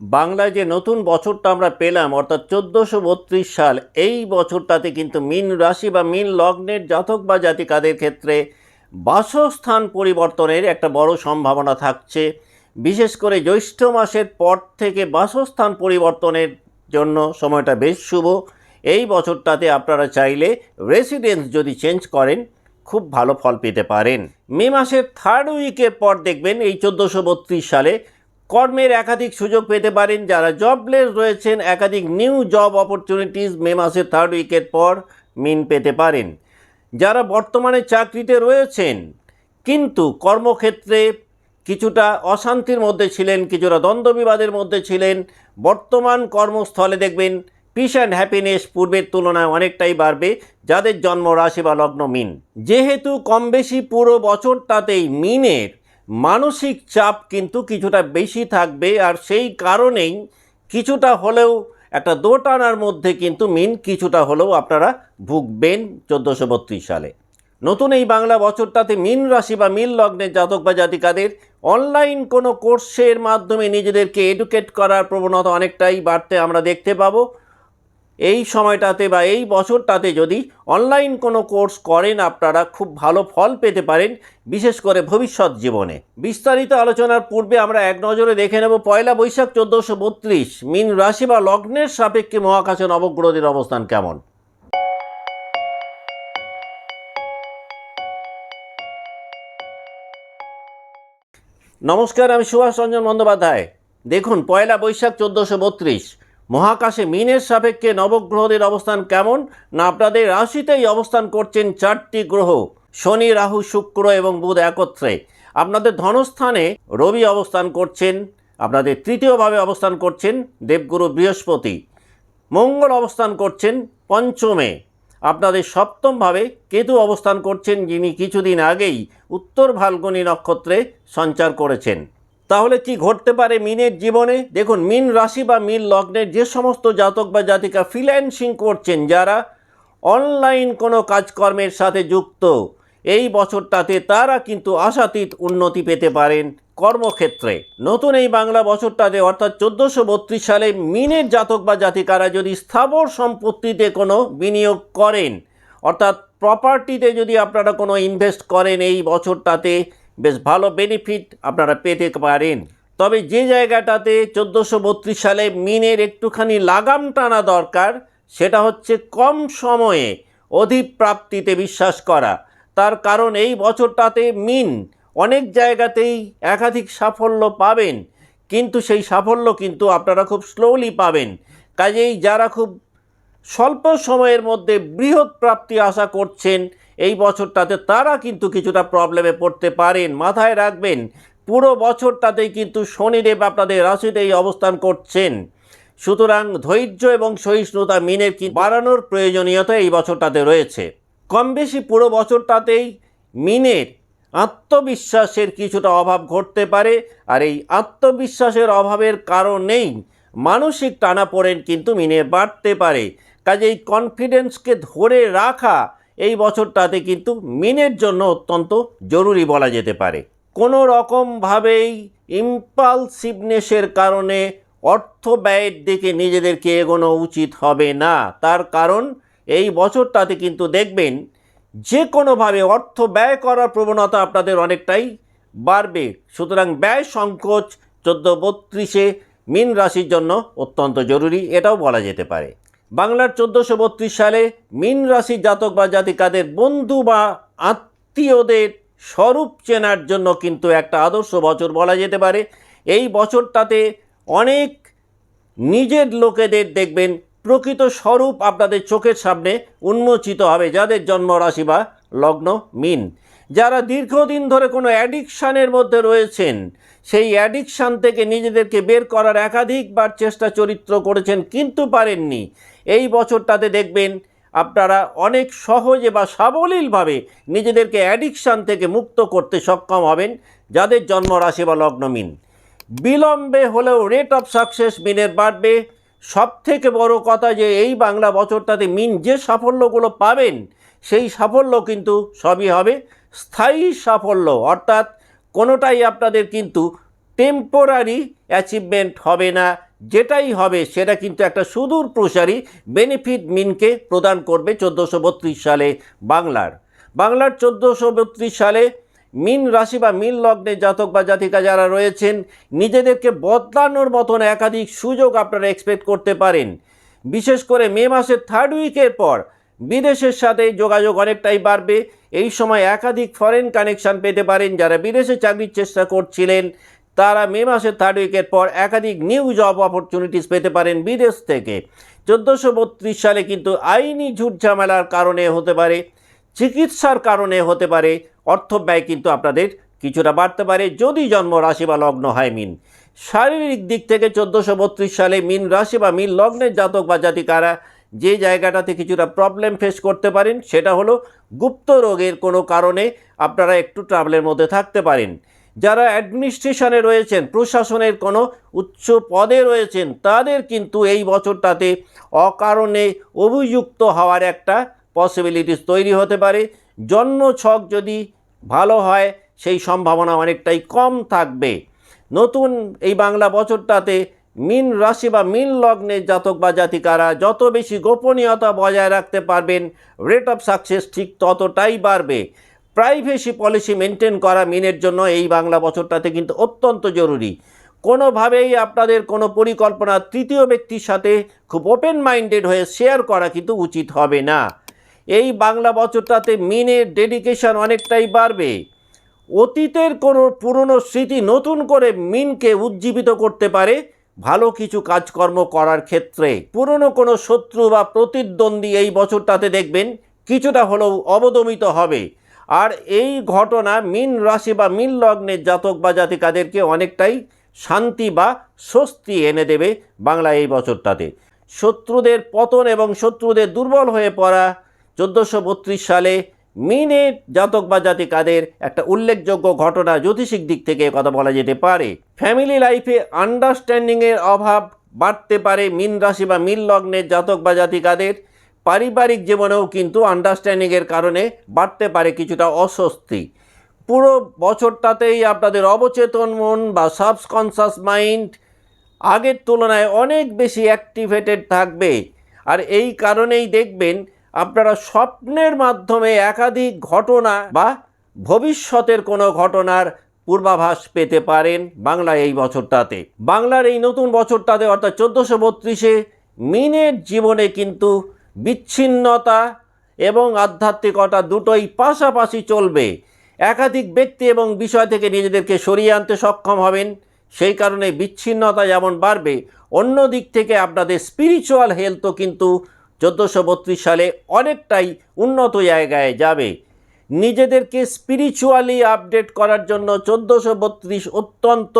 বাংলায় যে নতুন বছরটা আমরা পেলাম, অর্থাৎ চোদ্দোশো বত্রিশ সাল, এই বছরটাতে কিন্তু মিন রাশি বা মিন লগ্নের জাতক বা জাতিকাদের ক্ষেত্রে বাসস্থান পরিবর্তনের একটা বড় সম্ভাবনা থাকছে। বিশেষ করে জ্যৈষ্ঠ মাসের পর থেকে বাসস্থান পরিবর্তনের জন্য সময়টা বেশ শুভ। এই বছরটাতে আপনারা চাইলে রেসিডেন্স যদি চেঞ্জ করেন, খুব ভালো ফল পেতে পারেন। মে মাসের থার্ড উইকের পর দেখবেন এই চোদ্দোশো বত্রিশ সালে কর্মের একাধিক সুযোগ পেতে পারেন যারা জবলেস রয়েছেন। একাধিক নিউ জব অপরচুনিটিস মে মাসের থার্ড উইকের পর মিন পেতে পারেন। যারা বর্তমানে চাকরিতে রয়েছেন, কিন্তু কর্মক্ষেত্রে কিছুটা অশান্তির মধ্যে ছিলেন, কিছুটা দ্বন্দ্ববিবাদের মধ্যে ছিলেন, বর্তমান কর্মস্থলে দেখবেন পিস অ্যান্ড হ্যাপিনেস পূর্বের তুলনায় অনেকটাই বাড়বে, যাদের জন্ম রাশি বা লগ্ন মিন যেহেতু কম বেশি পুরো বছরটাতেই মিনের মানসিক চাপ কিন্তু কিছুটা বেশি থাকবে আর সেই কারণেই কিছুটা হলেও একটা দোটানার মধ্যে কিন্তু মিন কিছুটা হলেও আপনারা ভুগবেন চোদ্দোশো বত্রিশ সালে। নতুন এই বাংলা বছরটাতে মিন রাশি বা মিন লগ্নের জাতক বা জাতিকাদের অনলাইন কোনো কোর্সের মাধ্যমে নিজেদেরকে এডুকেট করার প্রবণতা অনেকটাই বাড়তে আমরা দেখতে পাবো। এই সময়টাতে বা এই বছরটাতে যদি অনলাইন কোনো কোর্স করেন আপনারা খুব ভালো ফল পেতে পারেন, বিশেষ করে ভবিষ্যৎ জীবনে। বিস্তারিত আলোচনার পূর্বে আমরা এক নজরে দেখে নেব পয়লা বৈশাখ চোদ্দোশো বত্রিশ, মিন রাশি বা লগ্নের সাপেক্ষে মহাকাশে নবগ্রহদের অবস্থান কেমন? নমস্কার, আমি সুভাষ রঞ্জন বন্দ্যোপাধ্যায়। দেখুন, পয়লা বৈশাখ চোদ্দোশো বত্রিশ মহাকাশে মিনের সাপেক্ষে নবগ্রহদের অবস্থান কেমন? না, আপনাদের রাশিতেই অবস্থান করছেন চারটি গ্রহ, শনি, রাহু, শুক্র এবং বুধ একত্রে। আপনাদের ধনস্থানে রবি অবস্থান করছেন, আপনাদের তৃতীয়ভাবে অবস্থান করছেন দেবগুরু বৃহস্পতি। মঙ্গল অবস্থান করছেন পঞ্চমে। আপনাদের সপ্তমভাবে কেতু অবস্থান করছেন, যিনি কিছুদিন আগেই উত্তর ফাল্গুনী নক্ষত্রে সঞ্চার করেছেন। তাহলে কি ঘটতে পারে মিনের জীবনে? দেখুন, মিন রাশি বা মিন লগ্নের যে সমস্ত জাতক বা জাতিকা ফ্রিল্যান্সিং করছেন, যারা অনলাইন কোনো কাজকর্মের সাথে যুক্ত, এই বছরটাতে তারা কিন্তু আশাতীত উন্নতি পেতে পারেন কর্মক্ষেত্রে। নতুন এই বাংলা বছরটাতে, অর্থাৎ চোদ্দোশো বত্রিশ সালে মিনের জাতক বা জাতিকারা যদি স্থাবর সম্পত্তিতে কোনো বিনিয়োগ করেন, অর্থাৎ প্রপার্টিতে যদি আপনারা কোনো ইনভেস্ট করেন এই বছরটাতে বেশ ভালো বেনিফিট আপনারা পেতে পারেন। তবে যে জায়গাটাতে চোদ্দোশো বত্রিশ সালে মিনের একটুখানি লাগাম টানা দরকার, সেটা হচ্ছে কম সময়ে অধিপ্রাপ্তিতে বিশ্বাস করা। তার কারণ এই বছরটাতে মিন অনেক জায়গাতেই একাধিক সাফল্য পাবেন, কিন্তু সেই সাফল্য কিন্তু আপনারা খুব স্লোলি পাবেন। কাজেই যারা খুব স্বল্প সময়ের মধ্যে বৃহৎ প্রাপ্তি আশা করছেন এই বছরটাতে তারা কিন্তু কিছুটা প্রবলেমে পড়তে পারেন। মাথায় রাখবেন, পুরো বছরটাতেই কিন্তু শনিদেব আপনাদের রাশিতেই অবস্থান করছেন। সুতরাং ধৈর্য এবং সহিষ্ণুতা মিনের কি বাড়ানোর প্রয়োজনীয়তা এই বছরটাতে রয়েছে। কম বেশি পুরো বছরটাতেই মিনের আত্মবিশ্বাসের কিছুটা অভাব ঘটতে পারে আর এই আত্মবিশ্বাসের অভাবের কারণেই মানসিক টানাপোড়েন কিন্তু মিনে বাড়তে পারে। কাজেই কনফিডেন্সকে ধরে রাখা এই বছরটাতে কিন্তু মিনের জন্য অত্যন্ত জরুরি বলা যেতে পারে। কোনো রকমভাবেই ইম্পালসিভনেসের কারণে অর্থ ব্যয়ের দিকে নিজেদেরকে এগোনো উচিত হবে না। তার কারণ, এই বছরটাতে কিন্তু দেখবেন যে কোনোভাবে অর্থ ব্যয় করার প্রবণতা আপনাদের অনেকটাই বাড়বে। সুতরাং ব্যয় সংকোচ চোদ্দ বত্রিশে মিন রাশির জন্য অত্যন্ত জরুরি, এটাও বলা যেতে পারে। বাংলার চোদ্দোশো বত্রিশ সালে মিন রাশির জাতক বা জাতিকাদের বন্ধু বা আত্মীয়দের স্বরূপ চেনার জন্য কিন্তু একটা আদর্শ বছর বলা যেতে পারে। এই বছরটাতে অনেক নিজের লোকেদের দেখবেন প্রকৃত স্বরূপ আপনাদের চোখের সামনে উন্মোচিত হবে, যাদের জন্ম রাশি বা লগ্ন মিন। যারা দীর্ঘদিন ধরে কোনো অ্যাডিকশানের মধ্যে রয়েছেন, সেই অ্যাডিকশান থেকে নিজেদেরকে বের করার একাধিকবার চেষ্টা চরিত্র করেছেন কিন্তু পারেননি। এই বছরটাতে দেখবেন আপনারা অনেক সহজে বা সাবলীলভাবে নিজেদেরকে অ্যাডিকশান থেকে মুক্ত করতে সক্ষম হবেন, যাদের জন্ম রাশি বা লগ্ন মিন। বিলম্বে হলেও রেট অফ সাকসেস মিনের বাড়বে। সব থেকে বড় কথা যে এই বাংলা বছরটাতে মিন যে সাফল্যগুলো পাবেন, সেই সাফল্য কিন্তু সবই হবে স্থায়ী সাফল্য। অর্থাৎ কোনোটাই আপনাদের কিন্তু টেম্পোরারি অ্যাচিভমেন্ট হবে না। যেটাই হবে সেটা কিন্তু একটা সুদূর প্রসারী বেনিফিট মিনকে প্রদান করবে চোদ্দোশো সালে বাংলার। বাংলার চোদ্দোশো সালে মিন রাশি বা মিন লগ্নে জাতক বা জাতিকা যারা রয়েছেন, নিজেদেরকে বদলানোর মতন একাধিক সুযোগ আপনারা এক্সপেক্ট করতে পারেন। বিশেষ করে মে মাসের থার্ড উইকের পর বিদেশের সাথে যোগাযোগ অনেকটাই বাড়বে। এই সময় একাধিক ফরেন কানেকশন পেতে পারেন যারা বিদেশে চাকরির চেষ্টা করছিলেন। তারা মে মাসের থার্ড উইকের পর একাধিক নিউ জব অপরচুনিটিস পেতে পারেন বিদেশ থেকে। চোদ্দোশো বত্রিশ সালে কিন্তু আইনি ঝামেলার কারণে হতে পারে, চিকিৎসার কারণে হতে পারে, অর্থ ব্যয় কিন্তু আপনাদের কিছুটা বাড়তে পারে যদি জন্ম রাশি বা লগ্ন হয় মিন। শারীরিক দিক থেকে চোদ্দোশো বত্রিশ সালে মিন রাশি বা মিন লগ্নের জাতক বা জাতিকারা যে জায়গাটাতে কিছুটা প্রবলেম ফেস করতে পারেন, সেটা হলো গুপ্ত রোগের কোনো কারণে আপনারা একটু ট্রাভেলের মধ্যে থাকতে পারেন। যারা অ্যাডমিনিস্ট্রেশনে রয়েছেন, প্রশাসনের কোনো উচ্চ পদে রয়েছেন, তাদের কিন্তু এই বছরটাতে অকারণে অভিযুক্ত হওয়ার একটা পসিবিলিটিস তৈরি হতে পারে। জন্ম ছক যদি ভালো হয়, সেই সম্ভাবনা অনেকটাই কম থাকবে। নতুন এই বাংলা বছরটাতে মিন রাশি বা মিন লগ্নের জাতক বা জাতিকারা যত বেশি গোপনীয়তা বজায় রাখতে পারবেন রেট অফ সাকসেস ঠিক ততটাই বাড়বে। প্রাইভেসি পলিসি মেনটেন করা মিনের জন্য এই বাংলা বছরটাতে কিন্তু অত্যন্ত জরুরি। কোনোভাবেই আপনাদের কোনো পরিকল্পনা তৃতীয় ব্যক্তির সাথে খুব ওপেন মাইন্ডেড হয়ে শেয়ার করা কিন্তু উচিত হবে না। এই বাংলা বছরটাতে মিনের ডেডিকেশন অনেকটাই বাড়বে। অতীতের কোনো পুরনো স্মৃতি নতুন করে মিনকে উজ্জীবিত করতে পারে ভালো কিছু কাজকর্ম করার ক্ষেত্রে। পুরনো কোনো শত্রু বা প্রতিদ্বন্দ্বী এই বছরটাতে দেখবেন কিছুটা হলেও অবদমিত হবে। আর এই ঘটনা মিন রাশি বা মিন লগ্নের জাতক বা জাতিকাদেরকে অনেকটাই শান্তি বা স্বস্তি এনে দেবে বাংলা এই বছরটাতে। শত্রুদের পতন এবং শত্রুদের দুর্বল হয়ে পড়া চোদ্দোশো বত্রিশ সালে মিনের জাতক বা জাতিকাদের একটা উল্লেখযোগ্য ঘটনা জ্যোতিষিক দিক থেকে কথা বলা যেতে পারে। ফ্যামিলি লাইফে আন্ডারস্ট্যান্ডিংয়ের অভাব বাড়তে পারে মিন রাশি বা মিন লগ্নের জাতক বা জাতিকাদের। পারিবারিক জীবনেও কিন্তু আন্ডারস্ট্যান্ডিংয়ের কারণে বাড়তে পারে কিছুটা অস্বস্তি। পুরো বছরটাতেই আপনাদের অবচেতন মন বা সাবকনসাস মাইন্ড আগের তুলনায় অনেক বেশি অ্যাক্টিভেটেড থাকবে। আর এই কারণেই দেখবেন আপনারা স্বপ্নের মাধ্যমে একাধিক ঘটনা বা ভবিষ্যতের কোনো ঘটনার পূর্বাভাস পেতে পারেন বাংলা এই বছরটাতে। বাংলার এই নতুন বছরটাতে অর্থাৎ চোদ্দোশো বত্রিশে মিনের জীবনে কিন্তু বিচ্ছিন্নতা এবং আধ্যাত্মিকতা দুটোই পাশাপাশি চলবে। একাধিক ব্যক্তি এবং বিষয় থেকে নিজেদেরকে সরিয়ে আনতে সক্ষম হবেন। সেই কারণে বিচ্ছিন্নতা যেমন বাড়বে, অন্য দিক থেকে আপনাদের স্পিরিচুয়াল হেলথও কিন্তু চোদ্দোশো বত্রিশ সালে অনেকটাই উন্নত জায়গায় যাবে। নিজেদেরকে স্পিরিচুয়ালি আপডেট করার জন্য চোদ্দোশো বত্রিশ অত্যন্ত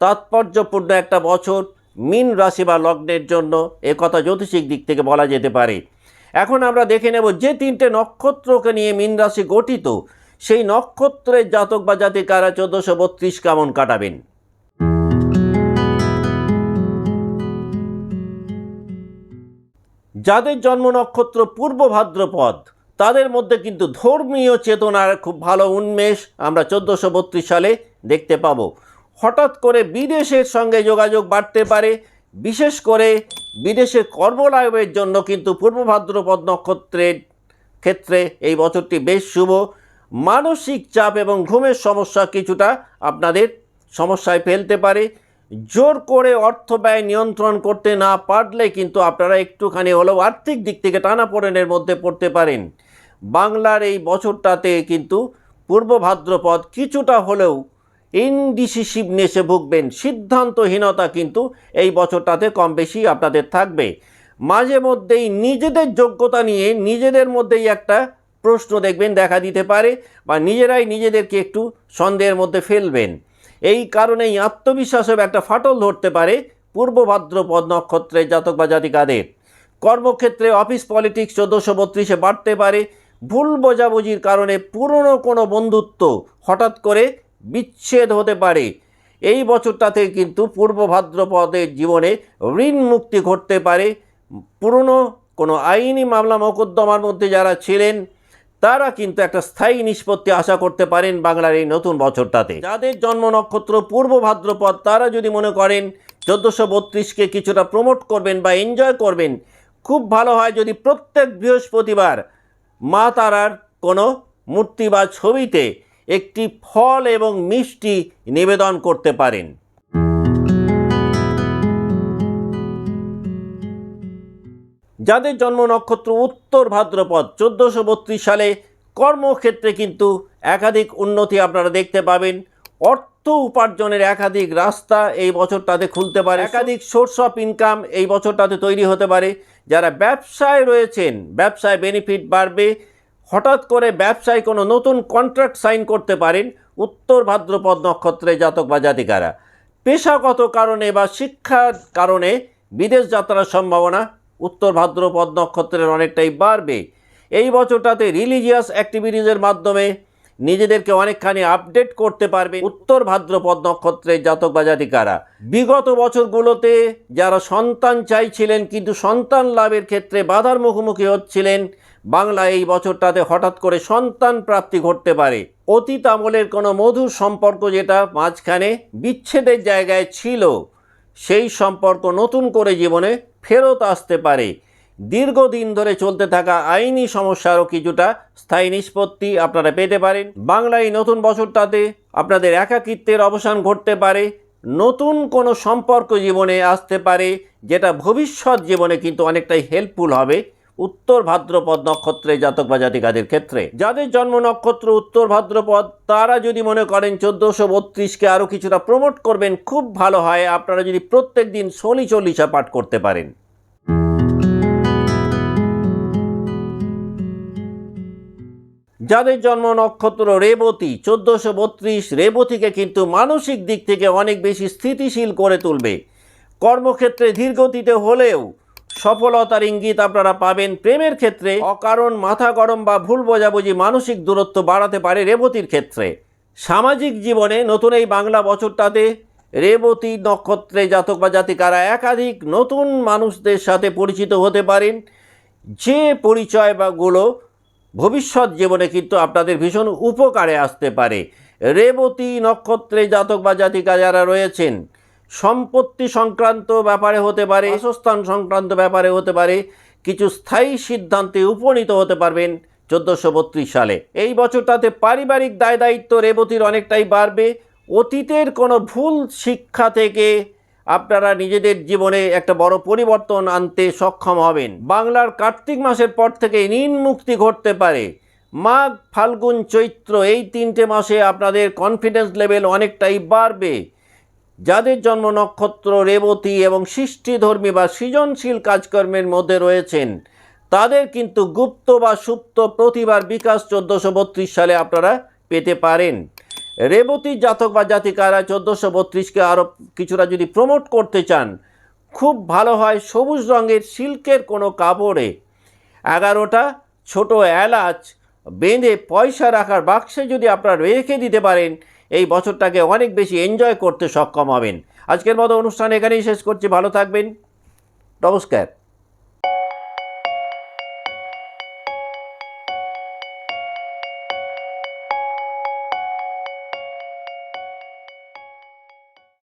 তাৎপর্যপূর্ণ একটা বছর। মিন রাশি বা লগ্নের জন্য একথা জ্যোতিষিক দিক থেকে বলা যেতে পারে। এখন আমরা দেখে নেব যে তিনটে নক্ষত্রকে নিয়ে মিন রাশি গঠিত। সেই নক্ষত্রের জাতক বা জাতিকারা চোদ্দোশো বত্রিশ কেমন কাটাবেন? যাদের জন্ম নক্ষত্র পূর্ব ভাদ্রপদ, তাদের মধ্যে কিন্তু ধর্মীয় চেতনার খুব ভালো উন্মেষ আমরা চোদ্দোশো সালে দেখতে পাবো। হঠাৎ করে বিদেশের সঙ্গে যোগাযোগ বাড়তে পারে। বিশেষ করে বিদেশে কর্মলাভের জন্য কিন্তু পূর্ব ভাদ্রপদ নক্ষত্রের ক্ষেত্রে এই বছরটি বেশ শুভ। মানসিক চাপ এবং ঘুমের সমস্যা কিছুটা আপনাদের সমস্যায় ফেলতে পারে। জোর করে অর্থ ব্যয় নিয়ন্ত্রণ করতে না পারলে কিন্তু আপনারা একটুখানি হলেও আর্থিক দিক থেকে টানাপোড়েনের মধ্যে পড়তে পারেন। বাংলার এই বছরটাতে কিন্তু পূর্ব ভাদ্রপদ কিছুটা হলেও ইনডিসিসিভনেসে ভুগবেন। সিদ্ধান্তহীনতা কিন্তু এই বছরটাতে কম বেশি আপনাদের থাকবে। মাঝে মধ্যেই নিজেদের যোগ্যতা নিয়ে নিজেদের মধ্যেই একটা প্রশ্ন দেখবেন, দেখা দিতে পারে, বা নিজেরাই নিজেদেরকে একটু সন্দেহের মধ্যে ফেলবেন। এই কারণেই আত্মবিশ্বাসের একটা ফাটল ধরতে পারে পূর্ব ভাদ্রপদ নক্ষত্রের জাতক বা জাতিকাদের। কর্মক্ষেত্রে অফিস পলিটিক্স চোদ্দোশো বত্রিশে বাড়তে পারে। ভুল বোঝাবুঝির কারণে পুরনো কোনো বন্ধুত্ব হঠাৎ করে বিচ্ছেদ হতে পারে। এই বছরটাতে কিন্তু পূর্ব ভাদ্রপদের জীবনে ঋণ মুক্তি ঘটতে পারে। পুরনো কোনো আইনি মামলা মোকদ্দমার মধ্যে যারা ছিলেন, তারা কিন্তু একটা স্থায়ী নিষ্পত্তি আশা করতে পারেন বাংলার এই নতুন বছরটাতে। যাদের জন্ম নক্ষত্র পূর্ব ভাদ্রপদ, তারা যদি মনে করেন চোদ্দোশো বত্রিশকে কিছুটা প্রমোট করবেন বা এনজয় করবেন, খুব ভালো হয় যদি প্রত্যেক বৃহস্পতিবার মা তারার কোনো মূর্তি বা ছবিতে একটি ফল এবং মিষ্টি নিবেদন করতে পারেন। যাদের জন্ম নক্ষত্র উত্তর ভাদ্রপদ চোদ্দোশো বত্রিশ সালে, কর্মক্ষেত্রে কিন্তু একাধিক উন্নতি আপনারা দেখতে পাবেন। অর্থ উপার্জনের একাধিক রাস্তা এই বছরটাতে খুলতে পারে। একাধিক সোর্স অফ ইনকাম এই বছরটাতে তৈরি হতে পারে। যারা ব্যবসায় রয়েছেন, ব্যবসায় বেনিফিট বাড়বে। হঠাৎ করে ব্যবসায় কোনো নতুন কন্ট্রাক্ট সাইন করতে পারেন উত্তর ভাদ্রপদ নক্ষত্রে জাতক বা জাতিকারা। পেশাগত কারণে বা শিক্ষার কারণে বিদেশ যাত্রার সম্ভাবনা উত্তর ভাদ্রপদ নক্ষত্রের অনেকটাই বাড়বে। এই বছরটাতে রিলিজিয়াস অ্যাক্টিভিটিজের মাধ্যমে নিজেদেরকে অনেকখানি আপডেট করতে পারবে উত্তর ভাদ্রপদ নক্ষত্রের জাতক বা জাতিকারা। বিগত বছরগুলোতে যারা সন্তান চাইছিলেন কিন্তু সন্তান লাভের ক্ষেত্রে বাধার মুখোমুখি হচ্ছিলেন বাংলা এই বছরটাতে হঠাৎ করে সন্তান প্রাপ্তি ঘটতে পারে। অতীত আমলের কোনো মধুর সম্পর্ক যেটা মাঝখানে বিচ্ছেদের জায়গায় ছিল, সেই সম্পর্ক নতুন করে জীবনে ফেরত আসতে পারে। দীর্ঘদিন ধরে চলতে থাকা আইনি সমস্যারও কিছুটা স্থায়ী নিষ্পত্তি আপনারা পেতে পারেন। বাংলা এই নতুন বছরটাতে আপনাদের একাকিত্বের অবসান ঘটতে পারে। নতুন কোনো সম্পর্ক জীবনে আসতে পারে, যেটা ভবিষ্যৎ জীবনে কিন্তু অনেকটাই হেল্পফুল হবে। উত্তর ভাদ্রপদ নক্ষত্রে জাতক বা জাতিকাদের ক্ষেত্রে। যাদের জন্ম নক্ষত্র উত্তর ভাদ্রপদ, তারা যদি মনে করেন চোদ্দোশো বত্রিশকে আরও কিছুটা প্রমোট করবেন, খুব ভালো হয়। আপনারা যদি প্রত্যেক দিন শনি চল্লিশা পাঠ করতে পারেন। যাদের জন্ম নক্ষত্র রেবতী, চোদ্দোশো বত্রিশ রেবতীকে কিন্তু মানসিক দিক থেকে অনেক বেশি স্থিতিশীল করে তুলবে। কর্মক্ষেত্রে ধীরগতিতে হলেও সফলতার ইঙ্গিত আপনারা পাবেন প্রেমের ক্ষেত্রে, অকারণ মাথা গরম বা ভুল বোঝাবুঝি মানসিক দূরত্ব বাড়াতে পারে রেবতীর ক্ষেত্রে। সামাজিক জীবনে নতুন এই বাংলা বছরটাতে রেবতী নক্ষত্রে জাতক বা জাতিকারা একাধিক নতুন মানুষদের সাথে পরিচিত হতে পারেন। যে পরিচয় বাগুলো ভবিষ্যৎ জীবনে কিন্তু আপনাদের ভীষণ উপকারে আসতে পারে। রেবতী নক্ষত্রে জাতক বা জাতিকা যারা রয়েছেন সম্পত্তি সংক্রান্ত ব্যাপারে হতে পারে, বাসস্থান সংক্রান্ত ব্যাপারে হতে পারে, কিছু স্থায়ী সিদ্ধান্তে উপনীত হতে পারবেন চোদ্দোশো বত্রিশ সালে। এই বছরটাতে পারিবারিক দায় দায়িত্ব রেবতীর অনেকটাই বাড়বে। অতীতের কোনো ভুল শিক্ষা থেকে আপনারা নিজেদের জীবনে একটা বড় পরিবর্তন আনতে সক্ষম হবেন। বাংলার কার্তিক মাসের পর থেকে ঋণ মুক্তি ঘটতে পারে। মাঘ, ফাল্গুন, চৈত্র এই তিনটে মাসে আপনাদের কনফিডেন্স লেভেল অনেকটাই বাড়বে। যাদের জন্ম নক্ষত্র, রেবতী এবং সৃষ্টিধর্মী বা সৃজনশীল কাজকর্মের মধ্যে রয়েছেন, তাদের কিন্তু গুপ্ত বা সুপ্ত প্রতিভার বিকাশ চোদ্দোশো বত্রিশ সালে আপনারা পেতে পারেন। রেবতী জাতক বা জাতিকারা চোদ্দোশো বত্রিশকে আরও কিছুটা যদি প্রমোট করতে চান, খুব ভালো হয় সবুজ রঙের সিল্কের কোনো কাপড়ে। এগারোটা, ছোট এলাচ বেঁধে পয়সা রাখার বাক্সে যদি আপনারা রেখে দিতে পারেন এই বছরটাকে অনেক বেশি এনজয় করতে সক্ষম হবেন। আজকের মতো অনুষ্ঠান এখানেই শেষ করছি। ভালো থাকবেন। নমস্কার।